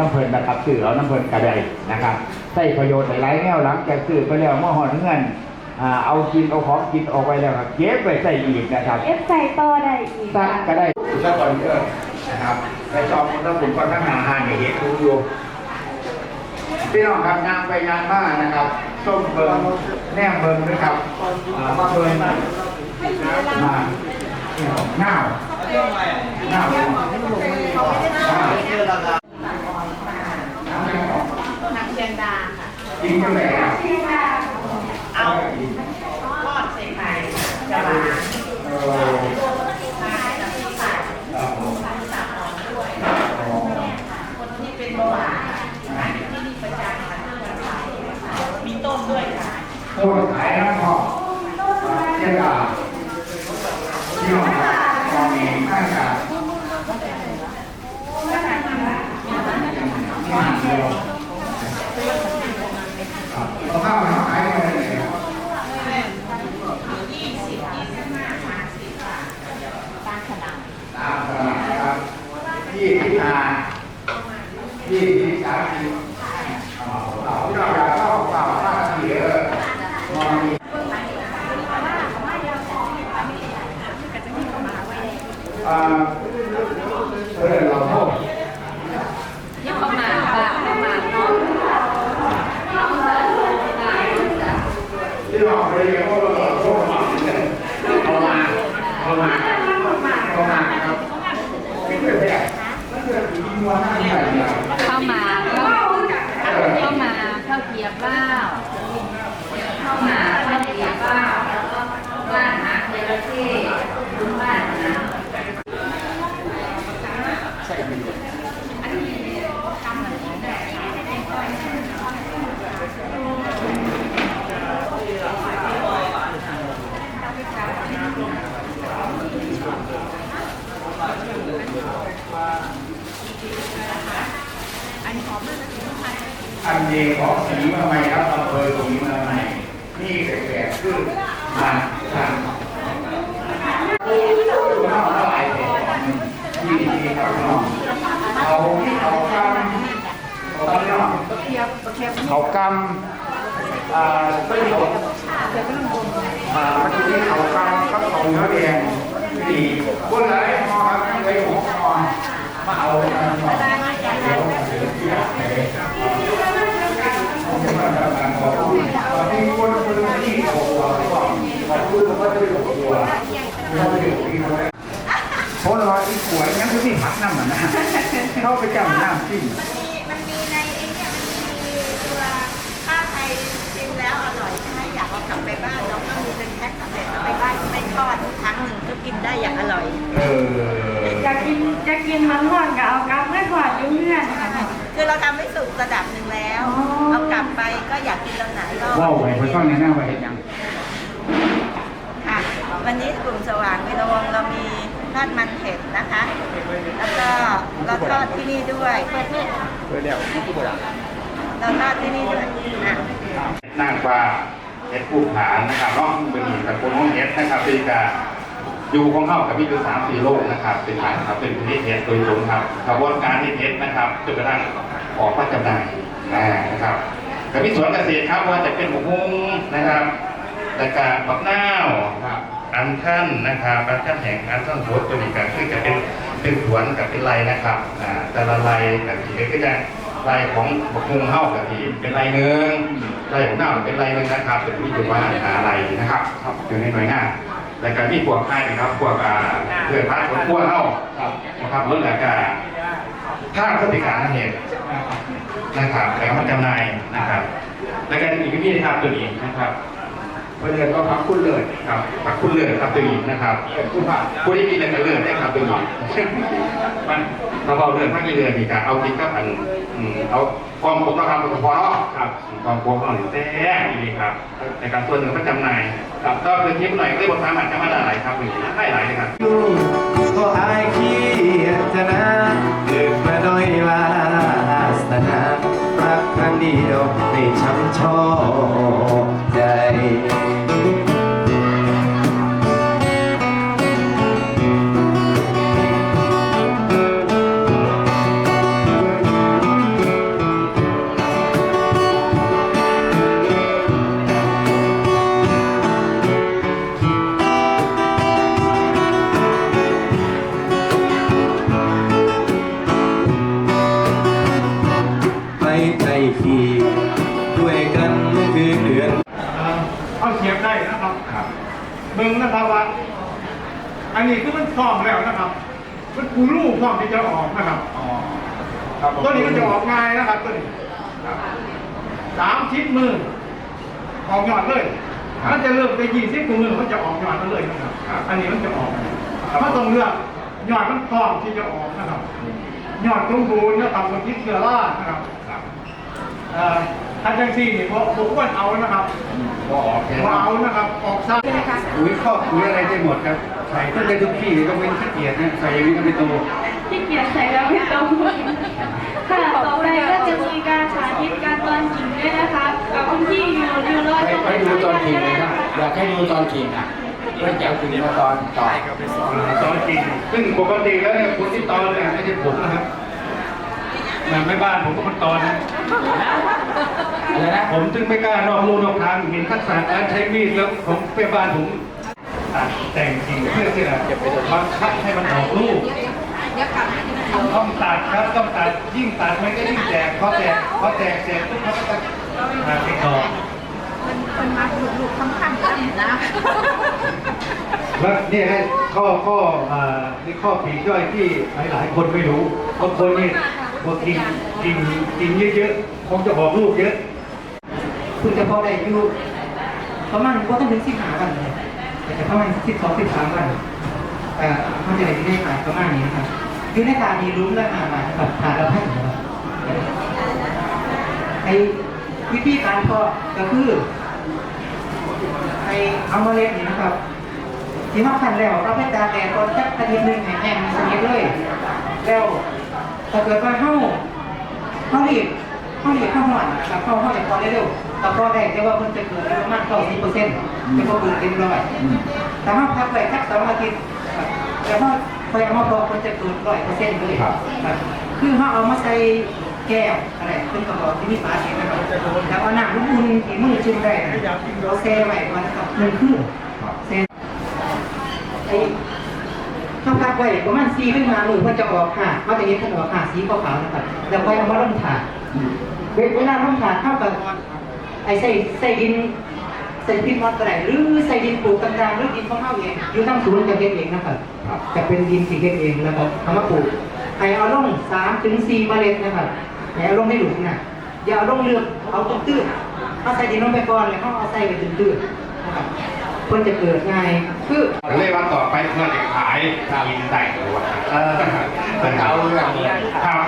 น้ำเพลินนะครับซื้อเอาน้ำเพลินกระไดนะครับใช้ประโยชน์หลายๆแนวหลังจากซื้อไปแล้วเมื่อหอนเงินอ่าเอากินเอาของกินออกไปแล้วครับเก็บไปใส่อีกนะครับเอฟใส่ต่อได้อีกซักค่ะก็ได้ถ้าก่อนเออนะครับไปชอบถ้าผมก็ทั้งหาหานอย่างเห็นดูอยู่พี่น้องครับงานไปงานมานะครับส้มเบิงแนมเบิงนะครับอ่ามาเบิงมาเน่าเน่า ทางเชียงดาค่ะ จริงจังเลยอะ เอาทอดใส่ไข่จะหวาน เออ มาจะมีไข่ เออ สับหอมด้วย คนที่เป็นเบาหวานขายอยู่ที่นี่ประจำค่ะทุกวันเสาร์มีต้มด้วยค่ะ โทษขายนะพ่อเจ้าด่าพี่น้องครับมองเองข้างกันมาเดียวครับเอาข้าวมาขายกันเลยครับยี่สิบยี่สิบห้าห้าสิบบาทตามขนาดตามตลาดครับยี่สิบห้ายี่สิบสามสิบเอาเอาพี่น้องครับเข้าเปล่าข้าวที่เออมองเองอ่า เออเราโทษยังประมาณค่ะประมาณเนาะที่เราไปเรียนว่าเราโทษมาเอามาเอามาเอามาครับไม่เคยไปอะไม่เคยมีมัวหน้าเข้ามาเข้าเข้ามาข้าเกียวเปล่าเข้ามาเข้าเกียวเปล่าแล้วก็บ้านหาเจระเข้บ้านนะ อันเดของสีมาใหม่ครับอำเภอสีมาใหม่ นี่แปลกๆคือมาทางข้าวละลายแต่ที่ดีครับน้องเอาที่เขากำเขากำน้องเขากำอ่าต้นหดอ่ามันจะมีเขากำกับเขาเนื้อแดงนี่บนหลายหอครับทั้งเลยหัวคอมาเอาอันนี้ก่อนเดี๋ยวเดี๋ยวเดี๋ยวขอบคุณคนคนที่ขอบคุณขอบคุณก็จะขอบคุณเราอยู่ที่เขาเพราะเราอีกขวดยังไม่มีผักน้ำมันนะ เข้าไปจำน้ำจิ้มมันมีในไอ้เนี่ยมันมีตัวข้าวไทยชิมแล้วอร่อยใช่ไหมอยากเอากลับไปบ้านเราก็มีเป็นแพ็คสำเร็จเอาไปบ้านไม่ทอดครั้งหนึ่งก็กินได้อย่างอร่อยเอออยากกินจะกินมันห่อนกับเอากลับไม่ก่อนยุ่งเงื่อนค่ะคือเราทำให้สุกระดับหนึ่งแล้วอ๋อเอากลับไปก็อยากกินตอนไหนก็ว้าวไปไปต้องแนะนำไปเห็นยังค่ะวันนี้กลุ่มสว่างวิรวงศ์เรามี ทอดมันเผ็ดนะคะ แล้วก็เราทอดที่นี่ด้วยเพื่อเดี๋ยวที่กูบอกเราทอดที่นี่ด้วยอะนางฟ้าเฮ็ดผู้ผานนะครับน้องเป็นหญิงกับคนห้องเฮ็ดนะครับเป็นกาอยู่ของเข้ากับพี่อยู่สามสี่โลกนะครับเป็นฐานครับเป็นประเทศเฮ็ดโดยตรงครับกระบวนการที่เฮ็ดนะครับจนกระทั่งออกมาจำหน่ายอ่านะครับกับพี่สวนเกษตรครับว่าจะเป็นหมูหุ้งนะครับและกาบักนาวครับ อันขั้นนะครับอันขั้นแห่งอันขั้นโหดตัวนี้ก็คือจะเป็นเป็นสวนกับเป็นไรนะครับอ่าแต่ละไรกับที่ก็จะไรของบกฮุงเฮ้ากับทีเป็นไรหนึ่งไรของหน้าเป็นไรหนึ่งนะครับเป็นวิธีว่าหาอะไรนะครับครับอยู่ในหน่วยงานและการมีพวกค่ายนะครับพวกอ่าเพื่อนพักของพวกเฮ้านะครับรถและการภาพฤติการนั่นเองนะครับแล้วมันจำนายนะครับ และการอีกวิธีนะครับตัวนี้นะครับ เพื่อนก็พักคุณเลยครับพักคุณเลยครับตัวนี้นะครับผู้ผ่าผู้ที่มีเลือดกันเลือดได้ครับตัวนี้มันถ้าเอาเลืองพักกี่เลือดมีการเอากินก็อันอืมเอากองผมนะครับพอเนาะครับกองผมเอาหนึ่งแท้ดีครับในการส่วนหนึ่งก็จำหน่ายครับก็คือทิปหน่อยก็ได้บทความอาจจะมาหลายครับหนึ่งให้หลายเลยครับ นี้คือมันพร้อมแล้วนะครับ มันปูรูปพร้อมที่จะออกนะครับอ๋อครับผมตัวนี้มันจะออกง่ายนะครับตัวนี้ครับสามชิดมือออกหยอดเลยครับมันจะเริ่มไปยี่สิบมือมันจะออกหยอดมาเลยนะครับครับ อันนี้มันจะออกครับมันต้องเลือกหยอดมันพร้อมที่จะออกนะครับหยอดตรงบูนนะครับบนทิศเสือล่านะครับ ครับเอ่อทันจังซี่นี่พวกพวกอ้วนเอานะครับก็ออกแค่พอเอานะครับ ออกซ้ำปุ๋ยครอบปุ๋ยอะไรได้หมดครับ ใส่ต้นได้ทุกที่ก็เป็นขี้เกียจนะใส่อย่างนี้ก็ไม่โตที่เกียจใส่แล้วไม่ต้องค่ะต่อไปก็จะมีการสาธิตการตอนกิ่งด้วยนะคะกับคุณพี่อยู่อยู่รอดให้ให้ดูตอนกิ่งเลยครับอยากให้ดูตอนกิ่งอะไม่จะเอากิ่งมาตอนต่อตอนจริงซึ่งปกติแล้วเนี่ยคนที่ตอนเนี่ยไม่ใช่ผมนะครับ เหมือนแม่บ้านผมก็คนตอนนะอะไรนะผมถึงไม่กล้านอกลู่นอกทางเห็นทักษะการใช้มีดแล้วผมแม่บ้านผมตัดแต่งจริงเพื่อที่จะบังคับให้มันออกลูกต้องตัดครับต้องตัดยิ่งตัดมันก็ยิ่งแตกพอแตกพอแตกเสร็จปุ๊บเขาก็จะมาติดต่อคนมาหลุดหลุดคำคำนะแล้วนี่ให้ข้อข้ออ่านี่ข้อผีย่อยที่หลายๆคนไม่รู้บางคนนี่ พอกินกินกินเยอะๆคงจะออกลูกเยอะคุณจะพอได้อยู่ประมาณก็ต้องถึงสิบห้าวันเลยแต่ประมาณสิบสองสิบสามวันเอ่อมันจะได้อยู่ในขายประมาณนี้นะครับอยู่ในการมีลุ้มและอาหารนะครับทานแล้วให้นะครับไอ้วิธีการพาะก็คือไอ้เอามาเล็ดนี่นะครับที่มาพันแล้วเราไปตาแดดก่อนสักอาทิตย์หนึ่งแห้งสนิทเลยแล้ว ถ้าเกิดว่าเฮาเฮารีบเฮารีบเข้าหวานนะครับเข้าเฮาจะพอได้เร็วแต่พอได้แต่ว่ามันจะเกิดประมาณ90%จะพอเกิดเต็มร้อยแต่เฮาพักไว้สักสองอาทิตย์ครับแต่ว่าพอเอามาพอมันจะเกิด100%เลยครับครับคือเฮาเอามาใส่แก้วอะไรเป็นกระบอกที่มีฝาเสียงนะครับแล้วเอาน้ำอุ่นๆที่มือชุ่มได้นะเราแช่ไว้ก่อนนะครับหนึ่งคืนแช่ไอ้ ข้าวพักไว้ประมาณสี่ขึ้นมามือมันจะออกค่ะมันจะเห็นขนออกค่ะสีขาวๆนะครับแล้วค่อยเอามาลงถาดเวลาลงถาดเท่ากับไอ้ใส่ใส่ดินใส่ดินวัดก็ได้หรือใส่ดินปลูกต่างๆหรือดินของเราเองอยู่ทั้งศูนย์จะเก็บเองนะครับจะเป็นดินสีเก็บเองแล้วก็เอามาปลูกให้เอาลงสามถึงสี่เมล็ดนะครับให้เอาลงไม่หลุมนะอย่าเอาลงเลือกเอาตื้นๆเอาใส่ดินลงไปก่อนแล้วเขาเอาใส่ไปตื้นๆนะครับ เพื่อจะเกิดง่ายคือเลยว่าต่อไปเพื่อจะขายกินได้หรือว่าเออเป็นเอาเรื่องนี้ครับ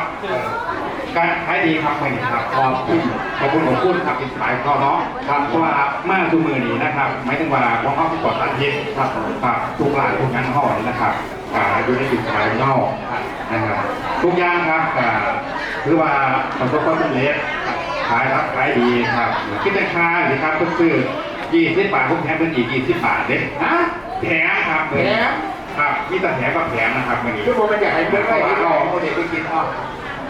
การขายดีครับวันนี้ครับขอบคุณขอบคุณของคุณครับอินสปายก็เนาะครับเพราะว่ามาทุกมือนี้นะครับหมายถึงว่าของเขาปลอดสารพิษครับครับทุกร้านทุกงานห่อนี่นะครับอ่าอยู่ในอินสปายนอกนะครับทุกอย่างครับอ่าคือว่าประสบความสำเร็จขายรับขายดีครับคิดราคาหรือครับก็คือ ยี่สิบบาทผมแถมเป็นอีกยี่สิบบาทเด้ฮะแถมครับแถมครับมีแต่แถมกับแถมนะครับวันนี้ทุกคนมันอยากให้เพื่อนไปกินเอาโมเดลไปกินเอา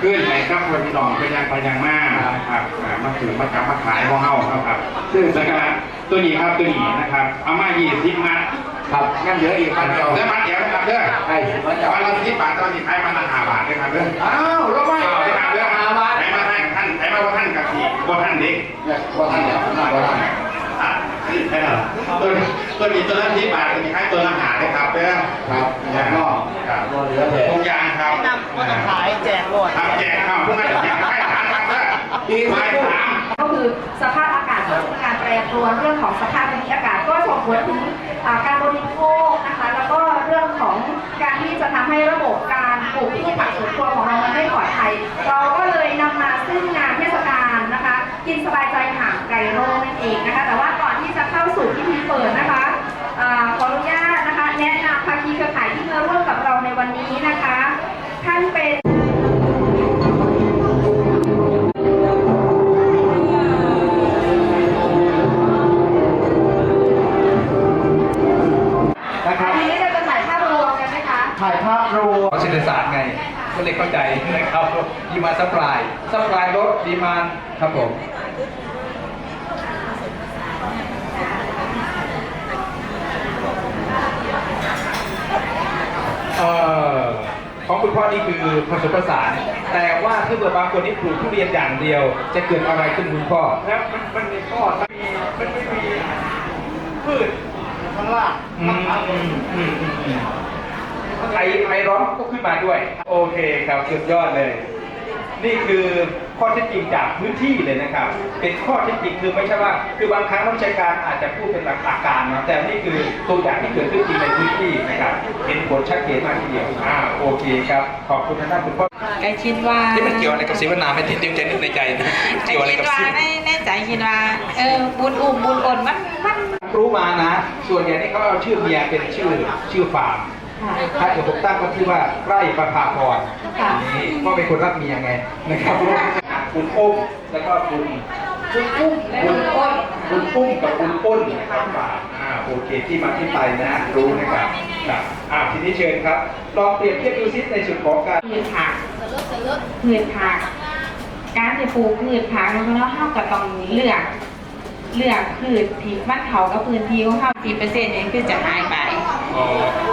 ขึ้นไหนครับคนที่นอนเป็นยังไปยังมากนะครับอ่ามาถึงมาจับมาขายของเฮาครับครับซึ่งนะครับตัวนี้ครับตัวนี้นะครับเอามา20มัดครับงั้นเหลืออีกพันเดียวเด้อมัดเดียวนะครับเด้อใช่มันจะวันละสิบบาทตอนนี้ขายมันละห้าบาทนะครับเด้ออ้าวแล้วไม่เอาเลยครับเด้อห้าบาทไหนมาท่านท่านไหนมาว่าท่านกับที่ว่าท่านเด็กเนี่ยว่าท่านเนี่ยว่าท่าน อะใช่เหรอตัวนี้ตัวนี้ตัวละสิบบาทตัวนี้ขายตัวละห้าเลยครับเด้อครับอย่างนอกครับก็เหลือแต่ทุกอย่างครับนำก็ต้องขายแจกหมดครับแจกครับพวกนั้นแจกให้ฐานครับเด้อปีไม้ถามก็คือสภาพอากาศก็คือการแปรปรวนเรื่องของสภาพภูมิอากาศก็ส่งผลถึงอ่าการบริโภคนะคะแล้วก็เรื่องของการที่จะทำให้ระบบการปลูกพืชผักสวนครัวของเรามันไม่ปลอดภัยเราก็เลยนำมาซึ่งงานเทศกาลนะคะ กินสบายใจห่างไกลโรคนั่นเองนะคะแต่ว่าก่อนที่จะ เข้าสู่พิธีเปิดนะคะอ่าขออนุญาตนะคะแนะนำภาคีเครือข่ายที่มาร่วมกับเราในวันนี้นะคะ ท่านเป็นนะครับอันนี้เราจะถ่ายภาพรวมกันไหมคะถ่ายภาพรวมเศรษฐศาสตร์ไงก็เลยเข้าใจนะครับดีมาซัพพลายซัพพลายลดดีมานครับผม เอ่อพ ของคุณพ่อ นี่คือผสมผสาน แต่ว่าถ้าเกิดบางคนนี่ปลูกทุเรียนอย่างเดียว จะเกิดอะไรขึ้นคุณพ่อ แล้วมันมันมีข้อมันมีมันไม่มีพืชข้างล่างอืมอืมอืมอืมอืมไอไอร้อนก็ขึ้นมาด้วย โอเคครับสุดยอดเลย นี่คือข้อเท็จจริงจากพื้นที่เลยนะครับ เป็นข้อเท็จจริงคือไม่ใช่ว่า คือบางครั้งนักวิชาการอาจจะพูดเป็นหลักการนะแต่นี่คือตัวอย่างที่เกิดขึ้นจริงในพื้นที่นะครับเห็นผลชัดเจนมากทีเดียวอ่าโอเคครับขอบคุณท่านคุณพ่อก็คิดว่าที่มันเกี่ยวอะไรกับศิวนาไม่ติดเต็มใจนึกในใจนะเกี่ยวอะไรคิดกับว่าศิวในในใจคิดว่าเออบุญอุ่มบุญอ่นมันมันรู้มานะ ส่วนใหญ่นี่เขาเอาชื่อเมียเป็นชื่อชื่อฟาร์ม ถ้าเกิดผมตั้งก็ชื่อว่าไร่ประภาพรนี่ก็เป็นคนรักเมียไงนะครับคุณอุ้มแล้วก็คุณคุณอุ้มคุณอ้นคุณอุ้มกับคุณอ้นนะครับฝากอ่าโอเคที่มาที่ไปนะรู้นะครับครับอ่าทีนี้เชิญครับลองเปรียบเทียบดูซิในส่วนของการพืชผักพืชผักการจะปลูกพืชผักแล้วก็เฮาก็ต้องเลือกเลือกพืชที่มันเขากับพื้นที่ของเฮา4%เนี่ยคือจะหายไปอ๋อ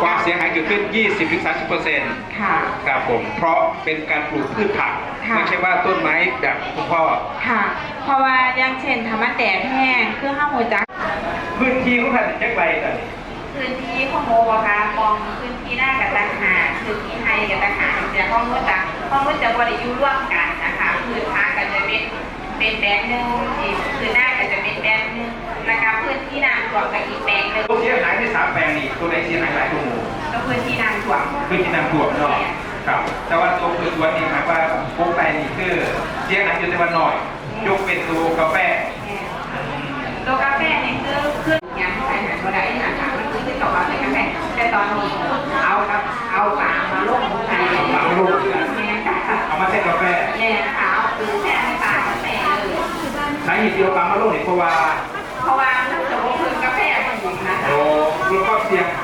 ความเสียหายเกิดขึ้น 20-30%ค่ะ ครับผม เพราะเป็นการปลูกพืชผัก ค่ะ ไม่ใช่ว่าต้นไม้แบบคุณพ่อ ค่ะ เพราะว่าอย่างเช่นถ้ามันแดดแห้งคือเฮาหัวจัก พื้นที่ของท่านจักไรแต่พื้นที่ของโมบคะมองพื้นที่หน้ากับต่างหากพื้นที่ไทยกับต่างหากแต่ห้องนู้นจะห้องนู้นจะบริยุร่วมกันนะคะพื้นทางก็จะเป็นเป็นแบงค์หนึ่งอีกพื้นหน้าก็จะเป็นแบงค์หนึ่ง นะคะพื้นที่น้ำท่วมกับอีกแบงค์หนึ่งตัวเสียหายที่สามแปลงนี่ตัวไหนเสียหายหลายตัวหมู่ก็พื้นที่น้ำท่วมพื้นที่น้ำท่วมเนาะครับ แต่ว่าตัวพืชสวนนี่หมายว่าโค้งไปนี่คือเสียหายอยู่แต่วันหน่อยยกเป็นตัวกาแฟตัวกาแฟเนี่ยคือขึ้นยังใส่หายก็ได้นะคะมันคือที่ตัวกาแฟกาแฟแต่ตอนนี้เอากับเอาฝามาลงใส่ฝามาลงเนี่ยค่ะเอามาใส่กาแฟเนี่ยค่ะเอาคือแช่ในฝากาแฟเลยสาเหตุที่เราปามาลงเนี่ยเพราะว่าเพราะว่า มั